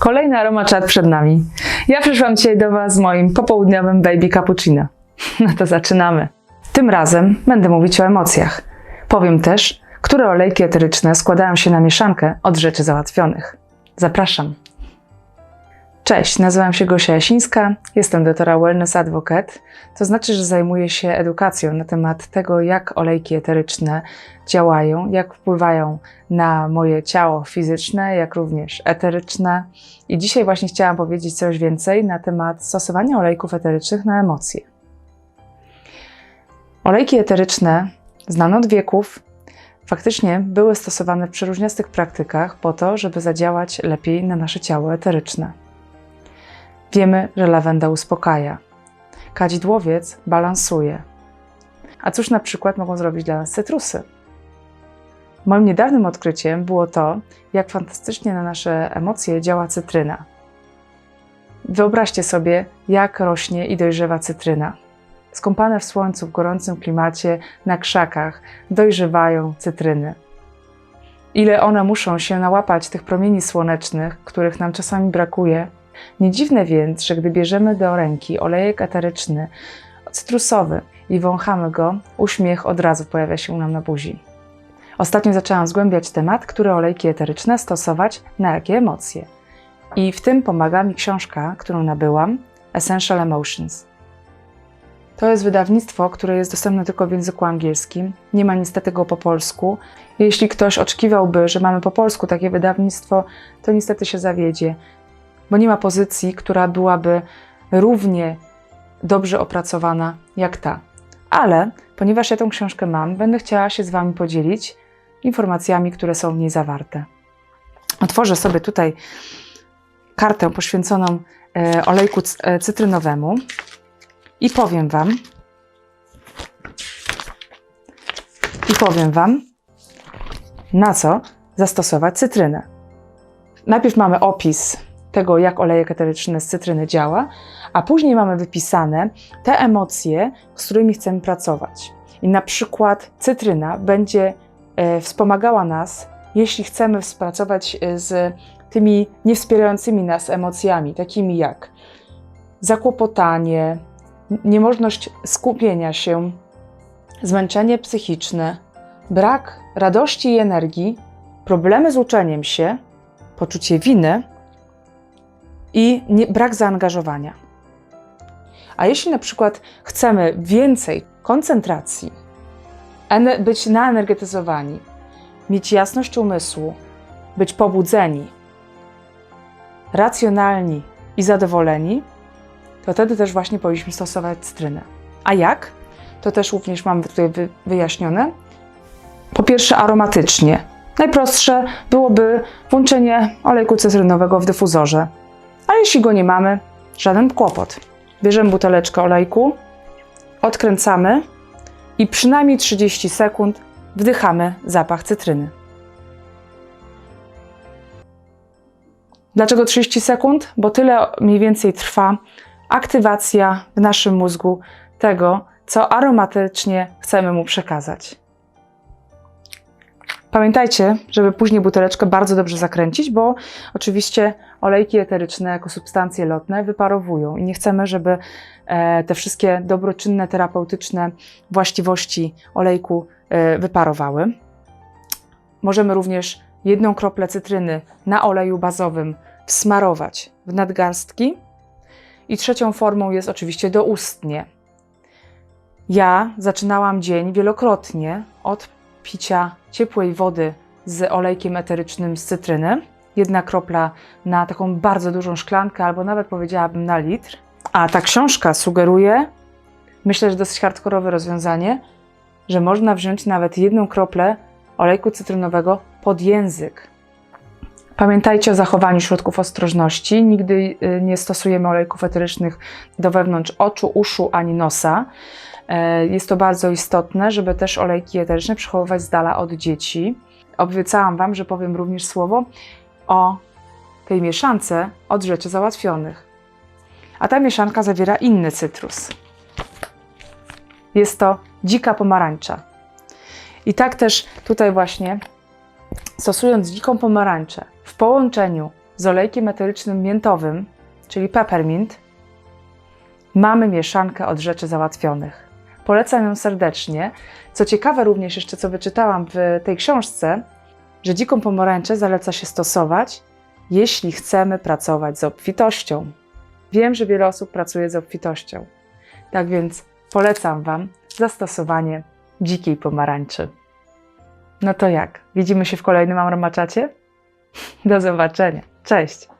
Kolejny aromaczat przed nami. Ja przyszłam dzisiaj do Was z moim popołudniowym baby cappuccino. No to zaczynamy. Tym razem będę mówić o emocjach. Powiem też, które olejki eteryczne składają się na mieszankę od rzeczy załatwionych. Zapraszam. Cześć, nazywam się Gosia Jasińska, jestem doktora Wellness Advocate, to znaczy, że zajmuję się edukacją na temat tego, jak olejki eteryczne działają, jak wpływają na moje ciało fizyczne, jak również eteryczne. I dzisiaj właśnie chciałam powiedzieć coś więcej na temat stosowania olejków eterycznych na emocje. Olejki eteryczne, znane od wieków, faktycznie były stosowane w przeróżniastych praktykach po to, żeby zadziałać lepiej na nasze ciało eteryczne. Wiemy, że lawenda uspokaja, kadzidłowiec balansuje. A cóż na przykład mogą zrobić dla nas cytrusy? Moim niedawnym odkryciem było to, jak fantastycznie na nasze emocje działa cytryna. Wyobraźcie sobie, jak rośnie i dojrzewa cytryna. Skąpane w słońcu, w gorącym klimacie, na krzakach dojrzewają cytryny. Ile one muszą się nałapać tych promieni słonecznych, których nam czasami brakuje. Nie dziwne więc, że gdy bierzemy do ręki olejek eteryczny, cytrusowy i wąchamy go, uśmiech od razu pojawia się nam na buzi. Ostatnio zaczęłam zgłębiać temat, które olejki eteryczne stosować na jakie emocje. I w tym pomaga mi książka, którą nabyłam, Essential Emotions. To jest wydawnictwo, które jest dostępne tylko w języku angielskim. Nie ma niestety go po polsku. Jeśli ktoś oczekiwałby, że mamy po polsku takie wydawnictwo, to niestety się zawiedzie, bo nie ma pozycji, która byłaby równie dobrze opracowana jak ta. Ale ponieważ ja tą książkę mam, będę chciała się z Wami podzielić informacjami, które są w niej zawarte. Otworzę sobie tutaj kartę poświęconą e, olejku e, cytrynowemu i powiem Wam, i powiem Wam, na co zastosować cytrynę. Najpierw mamy opis tego, jak olejek eteryczny z cytryny działa, a później mamy wypisane te emocje, z którymi chcemy pracować. I na przykład cytryna będzie e, wspomagała nas, jeśli chcemy współpracować e, z tymi niewspierającymi nas emocjami, takimi jak zakłopotanie, niemożność skupienia się, zmęczenie psychiczne, brak radości i energii, problemy z uczeniem się, poczucie winy i nie, brak zaangażowania. A jeśli na przykład chcemy więcej koncentracji, być naenergetyzowani, mieć jasność umysłu, być pobudzeni, racjonalni i zadowoleni, to wtedy też właśnie powinniśmy stosować cytrynę. A jak? To też również mamy tutaj wy- wyjaśnione. Po pierwsze, aromatycznie. Najprostsze byłoby włączenie olejku cytrynowego w dyfuzorze. A jeśli go nie mamy, żaden kłopot. Bierzemy buteleczkę olejku, odkręcamy i przynajmniej 30 sekund wdychamy zapach cytryny. Dlaczego 30 sekund? Bo tyle mniej więcej trwa aktywacja w naszym mózgu tego, co aromatycznie chcemy mu przekazać. Pamiętajcie, żeby później buteleczkę bardzo dobrze zakręcić, bo oczywiście olejki eteryczne jako substancje lotne wyparowują i nie chcemy, żeby e, te wszystkie dobroczynne, terapeutyczne właściwości olejku e, wyparowały. Możemy również jedną kroplę cytryny na oleju bazowym wsmarować w nadgarstki. I trzecią formą jest oczywiście doustnie. Ja zaczynałam dzień wielokrotnie od picia ciepłej wody z olejkiem eterycznym z cytryny. Jedna kropla na taką bardzo dużą szklankę, albo nawet powiedziałabym na litr. A ta książka sugeruje, myślę, że dosyć hardkorowe rozwiązanie, że można wziąć nawet jedną kroplę olejku cytrynowego pod język. Pamiętajcie o zachowaniu środków ostrożności. Nigdy y, nie stosujemy olejków eterycznych do wewnątrz oczu, uszu ani nosa. E, Jest to bardzo istotne, żeby też olejki eteryczne przechowywać z dala od dzieci. Obiecałam Wam, że powiem również słowo o tej mieszance od rzeczy załatwionych. A ta mieszanka zawiera inny cytrus. Jest to dzika pomarańcza. I tak też tutaj właśnie, stosując dziką pomarańczę w połączeniu z olejkiem eterycznym miętowym, czyli peppermint, mamy mieszankę od rzeczy załatwionych. Polecam ją serdecznie. Co ciekawe, również jeszcze co wyczytałam w tej książce, że dziką pomarańczę zaleca się stosować, jeśli chcemy pracować z obfitością. Wiem, że wiele osób pracuje z obfitością. Tak więc polecam Wam zastosowanie dzikiej pomarańczy. No to jak? Widzimy się w kolejnym aromaciacie? Do zobaczenia. Cześć!